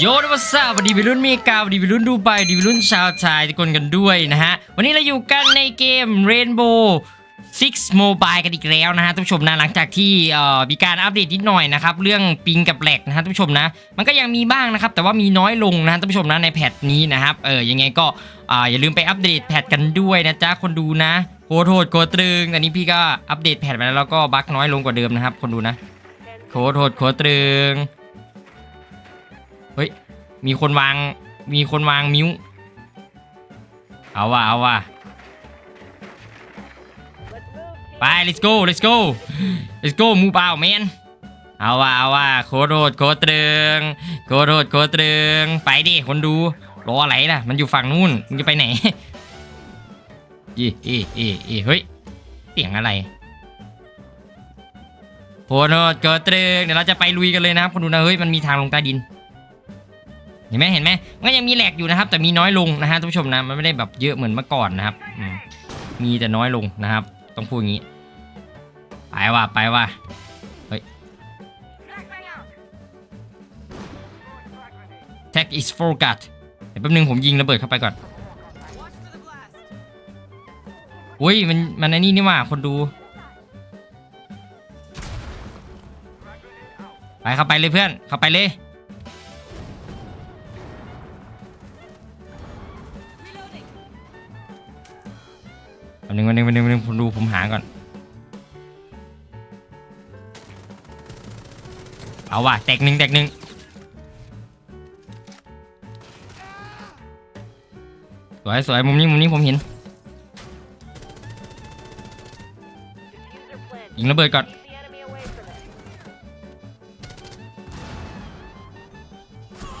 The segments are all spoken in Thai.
โยนวัสวัสดีวัยรุ่นเมกาวดีวัยรุ่นดูไบดีวัยรุ่นชาวไทยทุกคนกันด้วยนะฮะ วันนี้เราอยู่กันในเกม Rainbow Six Mobile กันอีกแล้วนะฮะท่านผู้ชมนะหลังจากที่เอ่อมีการอัปเดตนิดหน่อยนะครับ เรื่องปิงกับแหลกนะฮะท่านผู้ชมนะ มันก็ยังมีบ้างนะครับ แต่ว่ามีน้อยลงนะฮะท่านผู้ชมนะในแพทนี้นะครับเออยังไงก็อ่าอย่าลืมไปอัปเดตแพทกันด้วยนะจ๊ะคนดูนะโคตรโหดโคตรตรึงอันนี้พี่ก็อัปเดตแพทไปแล้วแล้วก็บั๊กน้อยลงกว่าเดิมนะครับคนดูนะโคตรโหดโคตรตรึง มีคนวาง มีคนวางมิ้ว เอาว่ะ เอาว่ะ ไป let's go let's go let's go มูเปล่าแมนเอาว่ะ เอาว่ะ โคตรดโคตรึง โคตรดโคตรึง ไปดิ คนดู รออะไรล่ะ มันอยู่ฝั่งนู้น มึงจะไปไหนอีอีอีอีเฮ้ย เสียงอะไรโคตรดโคตรึง เดี๋ยวเราจะไปลุยกันเลยนะครับ คนดูนะ เฮ้ย มันมีทางลงใต้ดิน เห็นไหมเห็นไหมมันก็ยังมีแหลกอยู่นะครับ แต่มีน้อยลงนะฮะท่านผู้ชมนะมันไม่ได้แบบเยอะเหมือนเมื่อก่อนนะครับมีแต่น้อยลงนะครับ ต้องพูดอย่างนี้ ไปว่ะไปว่ะเฮ้ย Tag is forgot เดี๋ยวแป๊บนึงผมยิงระเบิดเข้าไปก่อนอุ้ยมันมันไอ้นี่นี่ว่าคนดูไปเข้าไปเลยเพื่อนเข้าไปเลย วันหนึ่งวันหนึ่งวันหนึ่งวันหนึ่งผมดูผมหาก่อน เอาว่ะแตกหนึ่งแตกหนึ่งสวยสวยมุมนี้มุมนี้ผมเห็นยิงระเบิดก่อน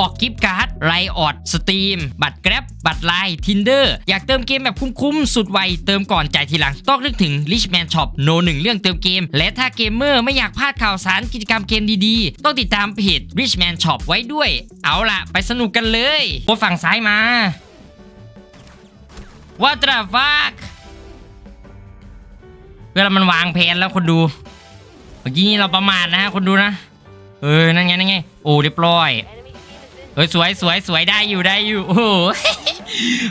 บอกกิฟต์การ์ดไรออดสตรีมบัตรแกร็บบัตรไลน์ทินเดอร์อยากเติมเกมแบบคุ้มๆ สุดไว เติมก่อนจ่ายทีหลัง ต้องนึกถึง Richman Shop โนหนึ่งเรื่องเติมเกม และถ้าเกมเมอร์ไม่อยากพลาดข่าวสารกิจกรรมเกมดีๆ ต้องติดตามเพจ Richman Shop ไว้ด้วย เอาล่ะ ไปสนุกกันเลยโอ้ฝั่งซ้ายมา What the fuck เวลามันวางแผนแล้วคนดู เมื่อกี้เราประมาทนะฮะคนดูนะ เออ นั่นไง นั่นไง โอ้เรียบร้อย เฮ้ยสวยสวยสวยได้อยู่ได้อยู่โอ้โห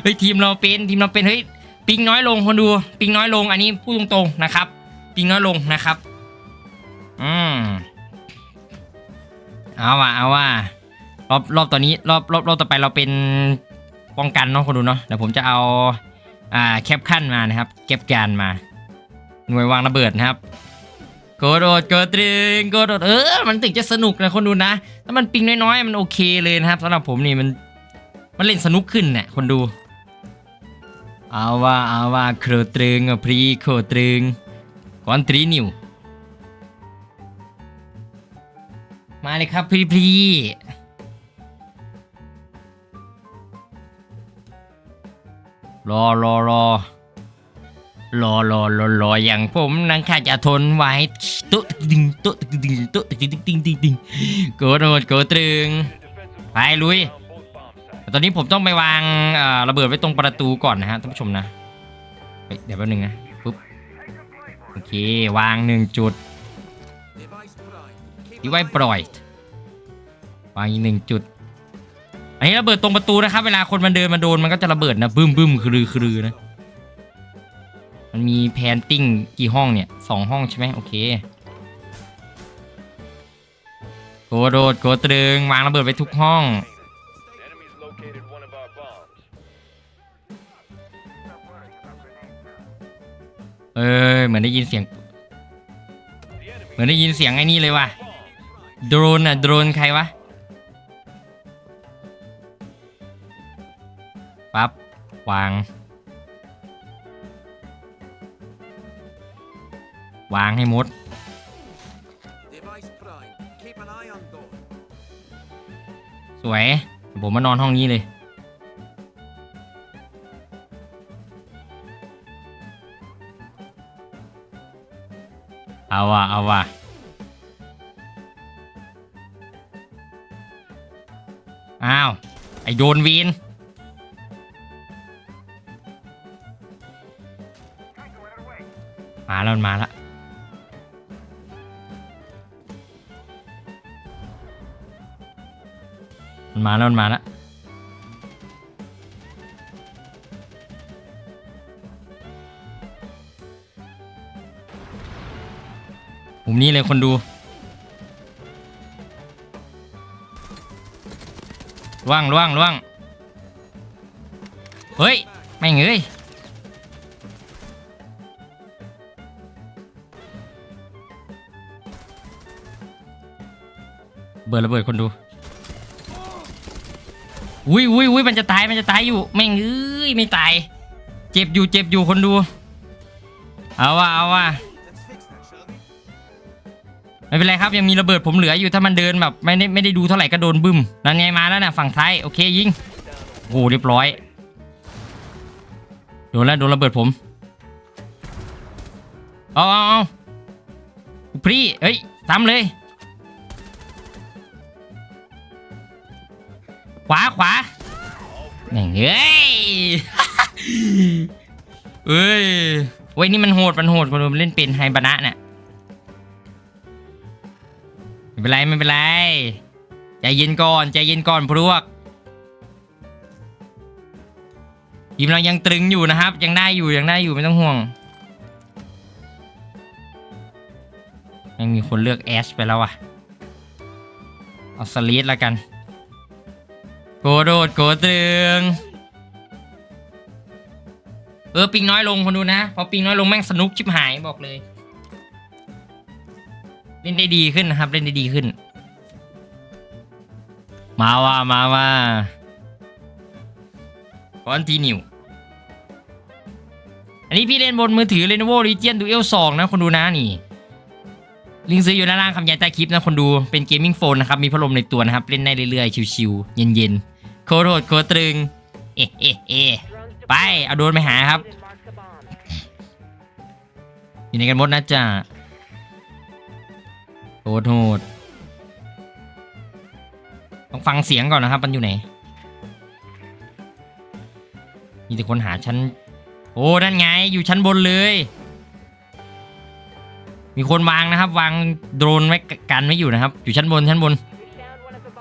เฮ้ยทีมเราเป็นทีมเราเป็นเฮ้ยปิงน้อยลงคนดูปิงน้อยลงอันนี้พูดตรงๆนะครับ ปิงน้อยลงนะครับอืมเอาว่ะเอาว่ะรอบรอบตอนนี้รอบรอบรอบต่อไปเราเป็นป้องกันเนาะคนดูเนาะเดี๋ยวผมจะเอาอ่าแคปขั้นมานะครับ เก็บการมา หน่วยวางระเบิดนะครับ โกโดดโกตรึงโกโดดเออ มันถึงจะสนุกนะคนดูนะ ถ้ามันปิงน้อยๆ มันโอเคเลยนะครับสำหรับผมนี่มัน มันเล่นสนุกขึ้นเนี่ยคนดู เอาว่าเอาว่าโคตรึงพรีโคตรึงก่อนตรีนิว มาเลยครับพรีพรีรอรอรอ รอรอรอรออย่างผมนังข้าจะทนไว้ตุ๊ดดึงตุ๊ดดึงตุ๊ดดึงดึงดึงดึงดึงโกรธโหดโกรธตรึงไปลุยตอนนี้ผมต้องไปวางระเบิดไว้ตรงประตูก่อนนะฮะท่านผู้ชมนะเดี๋ยวแป๊บนึงนะปุ๊บโอเควางหนึ่งจุดที่ไว้ปล่อยวางอีกหนึ่งจุดอันนี้ระเบิดตรงประตูนะครับ เวลาคนมันเดินมาโดนมันก็จะระเบิดนะบึ้มบึ้มคลือคลือนะ มันมีแพนติ้งกี่ห้องเนี่ยสองห้องใช่ไหมโอเคโกโดดโกตรึงวางระเบิดไว้ทุกห้อง เอ้ยเหมือนได้ยินเสียง เหมือนได้ยินเสียงไอ้นี่เลยว่ะโดรนอะโดรนใครวะปั๊บวาง วางให้หมด สวย ผมมานอนห้องนี้เลย เอาว่ะเอาว่ะอ้าว ไอโดนวีน มาแล้วมันมาแล้วมุมนี้เลยคนดูล่วงล่วงล่วงเฮ้ย ไม่เอ้ยเบิดระเบิดคนดู อุ้ยอุ้ยอุ้ยมันจะตายมันจะตายอยู่แม่งเอ้ยไม่ตาย เจ็บอยู่เจ็บอยู่คนดู เอาว่ะเอาว่ะไม่เป็นไรครับยังมีระเบิดผมเหลืออยู่ถ้ามันเดินแบบไม่ได้ไม่ได้ดูเท่าไหร่ก็โดนบึ้มนั่นไงมาแล้วนะฝั่งท้ายโอเคยิงโอ้เรียบร้อยโดนแล้วโดนระเบิดผมเอาเอาเอาพรีเอ้ยทำเลย ขวาขวาแม่งเอ้ยเอ้ยเว้ยนี่มันโหดมันโหดคนดูมันเล่นเป็นไฮบานะเนี่ยไม่เป็นไรไม่เป็นไรใจเย็นก่อนใจเย็นก่อนพวกทีมเรายังตรึงอยู่นะครับ ยังได้อยู่ยังได้อยู่ไม่ต้องห่วงยังมีคนเลือกแอชไปแล้วอะเอาสลีดแล้วกัน โกโดดโกตึงเออปิงน้อยลงคนดูนะ พอปิงน้อยลงแม่งสนุกชิบหายบอกเลย เล่นได้ดีขึ้นนะครับ เล่นได้ดีขึ้น มาว่ามาว่าคอนทีนิว อันนี้พี่เล่นบนมือถือ Lenovo Legion Duel 2 นะคนดูนะนี่ ลิงซื้ออยู่ด้านล่างคำยันใต้คลิปนะคนดูเป็นเกมมิ่งโฟนนะครับ มีพัดลมในตัวนะครับ เล่นได้เรื่อยๆ ชิวๆ เย็นๆ โคตรโหดโคตรตรึงเอ๊ะเอ๊ะเอ๊ะไปเอาโดรนไปหาครับ อยู่ในกันหมดนะจ๊ะโหดโหดต้องฟังเสียงก่อนนะครับ มันอยู่ไหน มีแต่คนหาชั้น โอ้นั่นไงอยู่ชั้นบนเลย มีคนวางนะครับ วางโดรนไว้กันไว้อยู่นะครับ อยู่ชั้นบนชั้นบน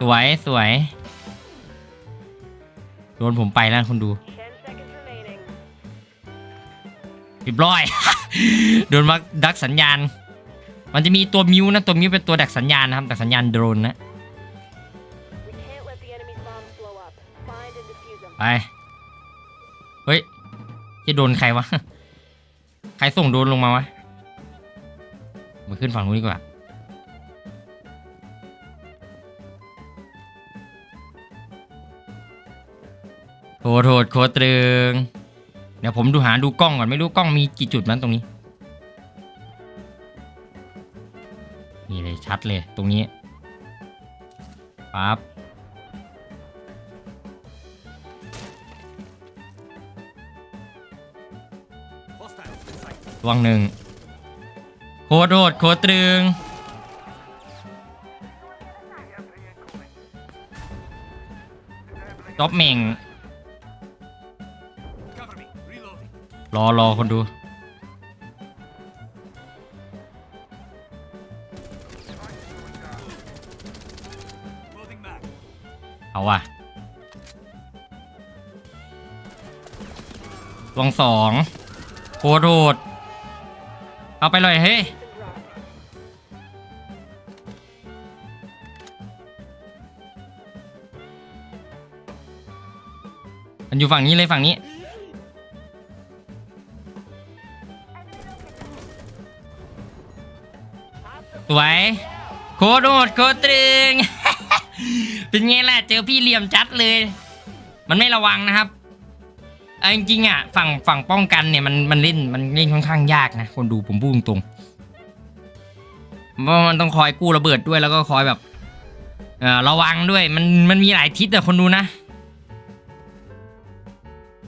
สวยสวย ดนผมไปแล้วคุณดูเรียบร้อย โดนมาดักสัญญาณ มันจะมีตัวมิวนะตัวมิวเป็นตัวดักสัญญาณนะครับดักสัญญาณโดรนนะไปเฮ้ยจะโดนใครวะ ใครส่งโดนลงมาวะมาขึ้นฝั่งนู้นดีกว่า โหดโหดโคตรตรึง เดี๋ยวผมดูหาดูกล้องก่อนไม่รู้กล้องมีกี่จุดนั้นตรงนี้ นี่เลยชัดเลยตรงนี้ปั๊บวังหนึ่งโคตรโดดโคตรตรึงท็อปเม่ง รอรอคนดู เอาว่ะวังสองโคตรโดด เอาไปเลยเฮ้ยมันอยู่ฝั่งนี้เลยฝั่งนี้ สวย โคตรโหดโคตรตรึง เป็นไงล่ะ เจอพี่เหลี่ยมจัดเลย มันไม่ระวังนะครับเอาจริงๆอะฝั่งฝั่งป้องกันเนี่ยมันมันเล่นมันเล่นค่อนข้างยากนะ คนดูผมพูดตรงเพราะมันต้องคอยกู้ระเบิดด้วยแล้วก็คอยแบบเออระวังด้วยมันมันมีหลายทิศแต่คนดูนะ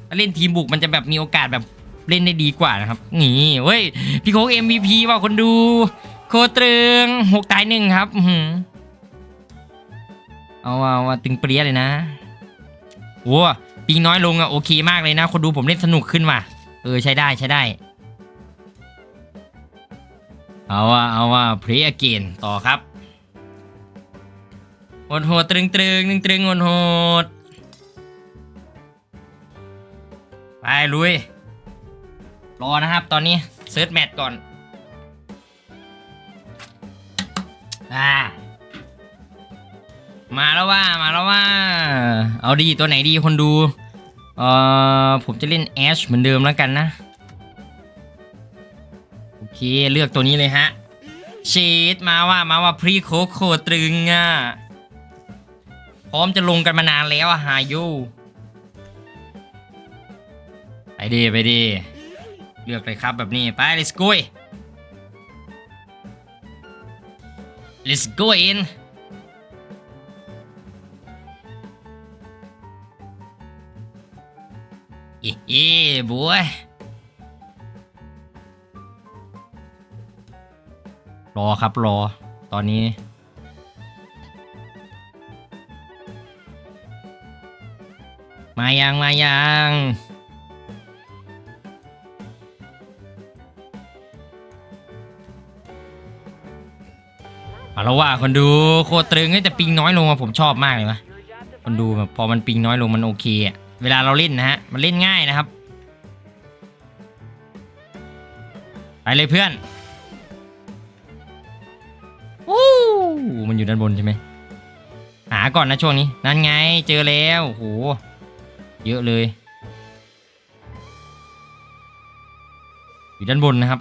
ถ้าเล่นทีมบุกมันจะแบบมีโอกาสแบบเล่นได้ดีกว่านะครับนี่เว้ยพี่โค้ก MVP ว่าคนดู คตรึงหกตายหนึ่งครับอื้อหือเอาว่าว่าตึงเปรี้ยเลยนะโอ้ปิงน้อยลงอะโอเคมากเลยนะ คนดูผมเล่นสนุกขึ้นว่ะ เออใช้ได้ใช้ได้ เอาว่าเอาว่าเพลย์เกนต่อครับโหดโหดตรึงตรึงตรึงตรึงโหดโหดไปลุย รอนะครับตอนนี้เซิร์ชแมทก่อน อ่า มาแล้วว่ามาแล้วว่า เอาดีตัวไหนดีคนดู เอ่อ ผมจะเล่นแอชเหมือนเดิมแล้วกันนะ โอเค เลือกตัวนี้เลยฮะเชดมาว่ามาว่าพรีโคโคตรึงอะ พร้อมจะลงกันมานานแล้วอะฮายูไปดีไปดี เลือกเลยครับแบบนี้ ไป let's go let's go in เอ๊ะเอ๊ะบัวรอครับรอ ตอนนี้ มายังมายัง เอาละว่าคนดูโคตรตึงเฮ้ยแต่ปิงน้อยลงอะผมชอบมากเลยวะคนดูแบบพอมันปิงน้อยลงมันโอเคอะเวลาเราเล่นนะฮะมันเล่นง่ายนะครับไปเลยเพื่อนวู้มันอยู่ด้านบนใช่ไหมหาก่อนนะช่วงนี้ นั่นไงเจอแล้วโอ้โหเยอะเลย อยู่ด้านบนนะครับ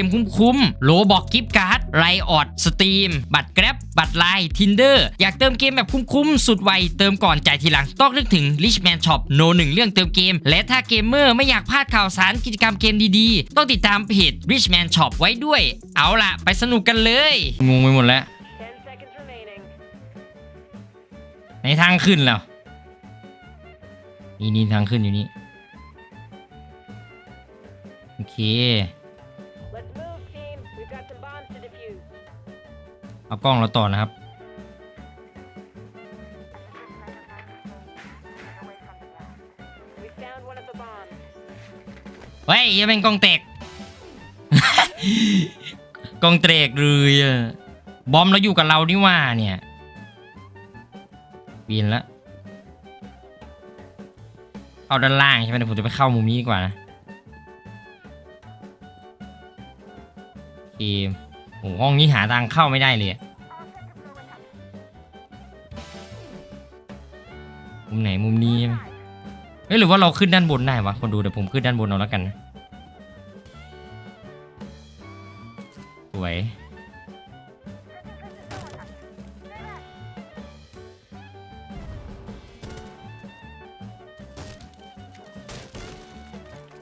มคุ้มๆโลบอกกิฟต์การ์ดไรออดสตรีม บัตรแกร็บบัตรไลน์ทินเดอร์อยากเติมเกมแบบคุ้มๆสุดไวเติมก่อนจ่ายทีหลังต้องนึกถึง Richman Shop โนหนึ่งเรื่องเติมเกม และถ้าเกมเมอร์ไม่อยากพลาดข่าวสารกิจกรรมเกมดีๆ ต้องติดตามเพจ Richman Shop ไว้ด้วย เอาล่ะ ไปสนุกกันเลย งงไปหมดแล้ว10 seconds remaining. ในทางขึ้นแล้ว นี่นี่ทางขึ้นอยู่นี่ โอเค เอากล้องเราต่อนะครับ เฮ้ยยังเป็นกล้องเตกกล้องเตกเลยอะบอมเราอยู่กับเรานี่ว่าเนี่ยเวียนละเข้าด้านล่างใช่ไหมเดี๋ยวผมจะไปเข้ามุมนี้ดีกว่านะโอเค โอ้ห้องนี้หาทางเข้าไม่ได้เลยอะมุมไหนมุมนี้ใช่ไหมเฮ้ยหรือว่าเราขึ้นด้านบนได้วะคนดูเดี๋ยวผมขึ้นด้านบนเอาแล้วกันนะสวย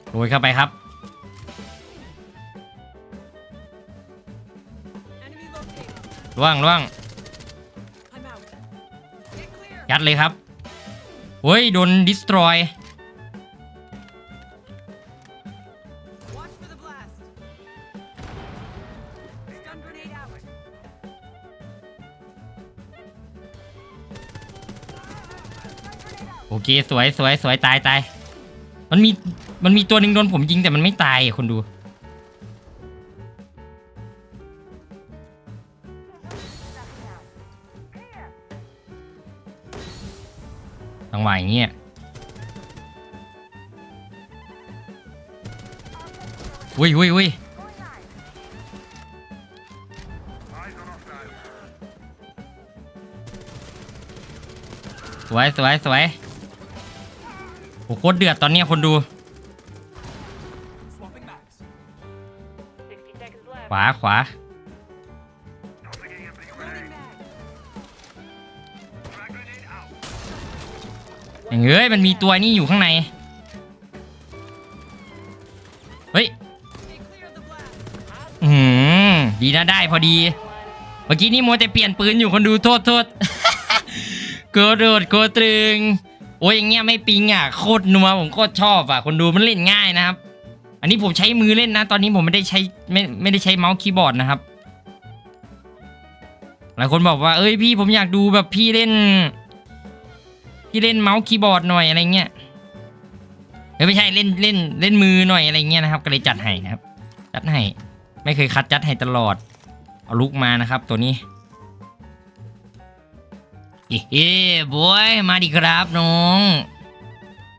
โรยเข้าไปครับ ล่วงล่วงยัดเลยครับเฮ้ยโดนดิสตรอยโอเค สวยสวยสวยตายตายมันมี มันมีตัวหนึ่งโดนผมยิงแต่มันไม่ตายคนดู วะอย่างเงี้ยอุ้ยอุ้ยอุ้ยสวยสวยสวยโอ้โหโคตรเดือดตอนเนี้ยคนดู Swapping maps. 60 seconds left. ขวาขวา เอ้ยมันมีตัวนี่อยู่ข้างใน เฮ้ยอืมดีนะได้พอดี เมื่อกี้นี่โมัวแต่เปลี่ยนปืนอยู่คนดูโทษโทษโกโดดโกตรึง โอ้ยอย่างเงี้ยไม่ปิงอะโคตรนัวผมโคตรชอบอะ คนดูมันเล่นง่ายนะครับ อันนี้ผมใช้มือเล่นนะ ตอนนี้ผมไม่ได้ใช้ไม่ไม่ได้ใช้เมาส์คีย์บอร์ดนะครับ หลายคนบอกว่า เอ้ยพี่ผมอยากดูแบบพี่เล่น พี่เล่นเมาส์คีย์บอร์ดหน่อยอะไรเงี้ยเอ้ยไม่ใช่เล่นเล่นเล่นมือหน่อยอะไรเงี้ยนะครับ ก็เลยจัดให้นะครับ จัดให้ไม่เคยคัดจัดให้ตลอด เอาลุกมานะครับตัวนี้เฮ้บอยมาดิครับน้อง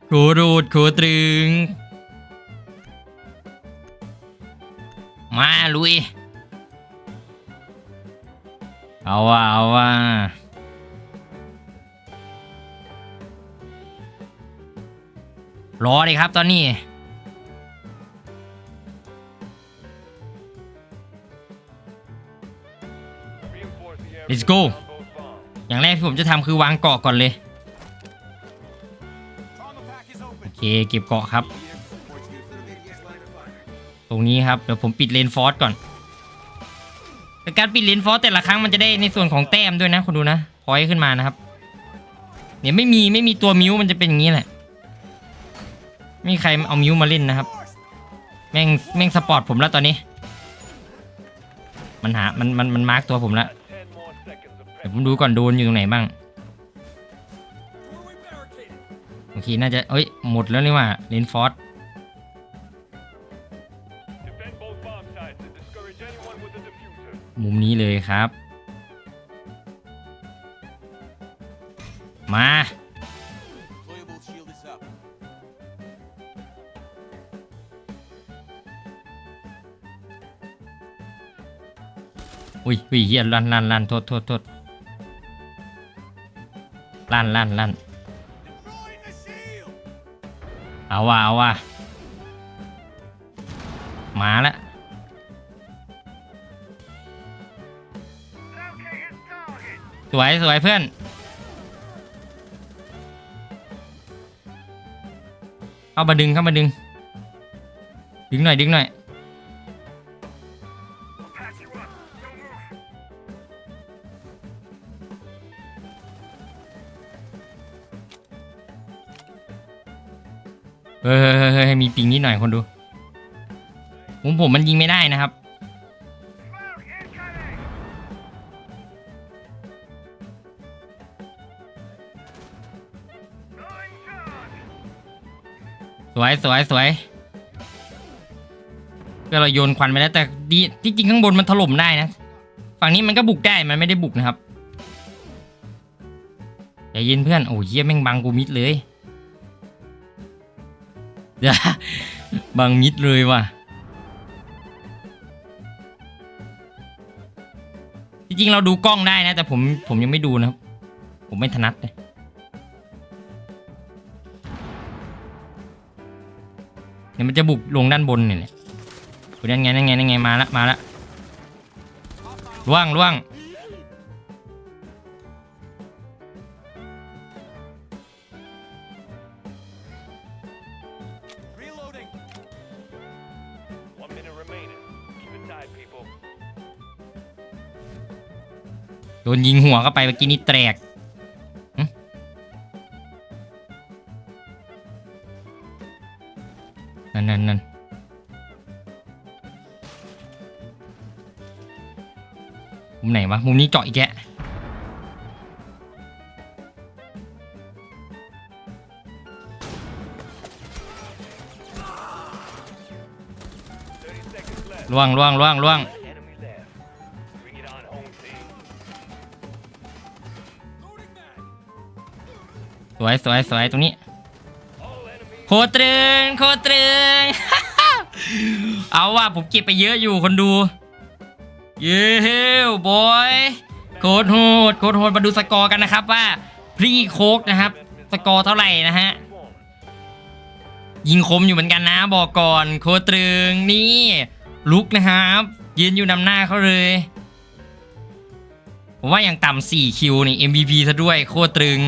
โครูดโคตรึง มาลุย เอาว่ะเอาว่ะ รอเลยครับตอนนี้ Reinforce the area Let's go. อย่างแรกที่ผมจะทำคือวางเกาะก่อนเลย โอเคเก็บเกาะครับ ตรงนี้ครับ เดี๋ยวผมปิดเลนฟอร์สก่อนแต่การปิดเลนฟอร์สแต่ละครั้งมันจะได้ในส่วนของแต้มด้วยนะคุณดูนะพอยต์ขึ้นมานะครับ เนี่ยไม่มีไม่มีตัวมิวมันจะเป็นอย่างนี้แหละ ม่มีใครเอามิวมาเล่นนะครับ แม่งแม่งสปอร์ตผมแล้วตอนนี้ มันหา มันมันมันมาร์กตัวผมแล้วเดี๋ยวผมดูก่อนโดนอยู่ตรงไหนบ้าง โอเค น่าจะ เอ้ย หมดแล้วนี่ว่าเลนฟอร์สมุมนี้เลยครับ มา อุ้ยอุ้ยเฮียลั่นลั่นลั่นโทษโทษโทษลั่นลั่นลั่นเอาว่ะเอาว่ะมาละสวยสวยเพื่อนเข้ามาดึงเข้ามาดึง ดึงหน่อยดึงหน่อย เฮ้ยเฮ้ยเฮ้ยมีปิงนิดหน่อยคนดูมุมผมมันยิงไม่ได้นะครับ สวยสวยสวยเพื่อเราโยนควันไปแล้วแต่ดีที่จริงข้างบนมันถล่มได้นะ ฝั่งนี้มันก็บุกได้มันไม่ได้บุกนะครับใจเย็นเพื่อนโอ้ยเยี่ยแม่งบังกูมิดเลย เดี๋ยวบังมิดเลยว่ะ จริงๆ เราดูกล้องได้นะ แต่ผมผมยังไม่ดูนะครับ ผมไม่ถนัดเลยเดี๋ยวมันจะบุกลงด้านบนเนี่แหละดูนั่นไงนั่นไงนั่นไงมาละมาละล่วงล่วง โดนยิงหัวเข้าไปเมื่อกี้นี่แตกหึนั่นนั่นนั่นมุมไหนวะ มุมนี้เจาะอีกแกะ30 seconds left. ล่วงล่วงล่วงล่วง วยสวยสวยตรงนี้ โคตรึงโคตรึงเอาว่าผมเก็บไปเยอะอยู่คนดู เย้บอยโคตรโหดโคตรโหดมาดูสกอร์กันนะครับว่าพรีโคกนะครับ สกอร์เท่าไหร่นะฮะยิงคมอยู่เหมือนกันนะ บอกก่อนโคตรึงนี่ลุกนะครับ ยืนอยู่นำหน้าเขาเลยผมว่าอย่างต่ำ4คิวนี่ MVP ซะด้วยโคตรตรึง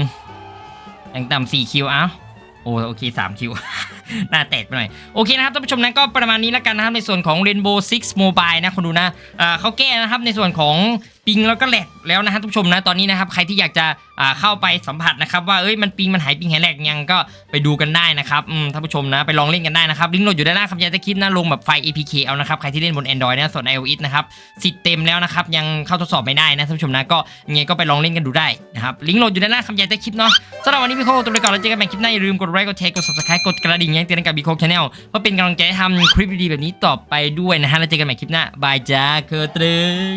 อย่างต่ำ4คิวเอ้าโอ้โอเค3คิว หน้าแตกไปหน่อย โอเคนะครับท่านผู้ชมนั้นก็ประมาณนี้แล้วกันนะครับ ในส่วนของ Rainbow Six Mobile นะคนดูนะเขาแก้นะครับในส่วนของปิงแล้วก็แหลกแล้วนะฮะท่านผู้ชมนะตอนนี้นะครับใครที่อยากจะเข้าไปสัมผัสนะครับว่าเอ้ยมันปิงมันหายปิงหายแหลกยังก็ไปดูกันได้นะครับท่านผู้ชมนะไปลองเล่นกันได้นะครับลิงก์โหลดอยู่ด้านล่างคำยายตะคลิปนะลงแบบไฟล์ APK เอานะครับใครที่เล่นบน Android นะส่วน iOS นะครับสิทธิ์เต็มแล้วนะครับยังเข้าทดสอบไม่ได้นะท่านผู้ชมนะก็ยังไงก็ไปลองเล่นกันดูได้นะครับลิงก์โหลดอยู่ด้านล่างคำยายตะคลิปเนาะสำหรับวันนี้พี่โคตัวไปก่อนแล้วเจอกันใหม่คลิปหน้าอย่าลืมกดไลค์กดแชร์กด subscribe กดกระดิ่งแจ้งเตือนกับบีโคชแนลเพื่อเป็นกำลังใจให้ทำคลิปดีๆแบบนี้ต่อไปด้วยนะฮะแล้วเจอกันใหม่คลิปหน้าบายจ้าเคอตรึง